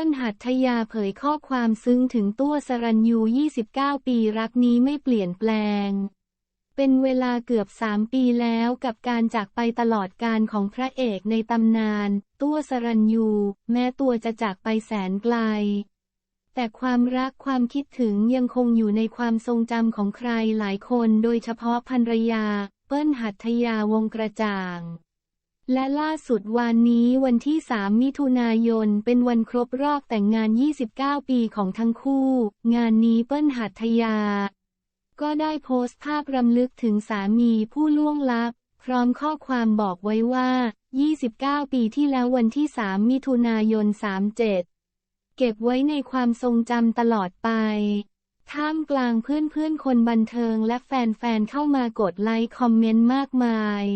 ปิ้ลหัตถยาเผยข้อความซึ้งถึงตัวสรัญยู 29 ปีรักนี้ไม่เปลี่ยนแปลง เป็นเวลาเกือบ 3 ปีแล้วกับการจากไปตลอดการของพระเอกในตำนาน ตัวสรัญยู แม้ตัวจะจากไปแสนไกล แต่ความรักความคิดถึงยังคงอยู่ในความทรงจำของใครหลายคนโดยเฉพาะภรรยา เปิ้ลหัตถยาวงกระจ่าง และล่าสุดวันนี้วันที่ 3 มิถุนายน เป็นวันครบรอบแต่งงาน 29 ปีของทั้งคู่ งานนี้เปิ้ลหัตถยา ก็ได้โพสต์ภาพรำลึกถึงสามีผู้ล่วงลับ พร้อมข้อความบอกไว้ว่า 29 ปีที่แล้ววันที่ 3 มิถุนายน 37 เก็บไว้ในความทรงจำตลอดไปท่ามกลางเพื่อนๆคนบันเทิงและแฟนๆเข้ามากดไลค์คอมเมนต์มากมาย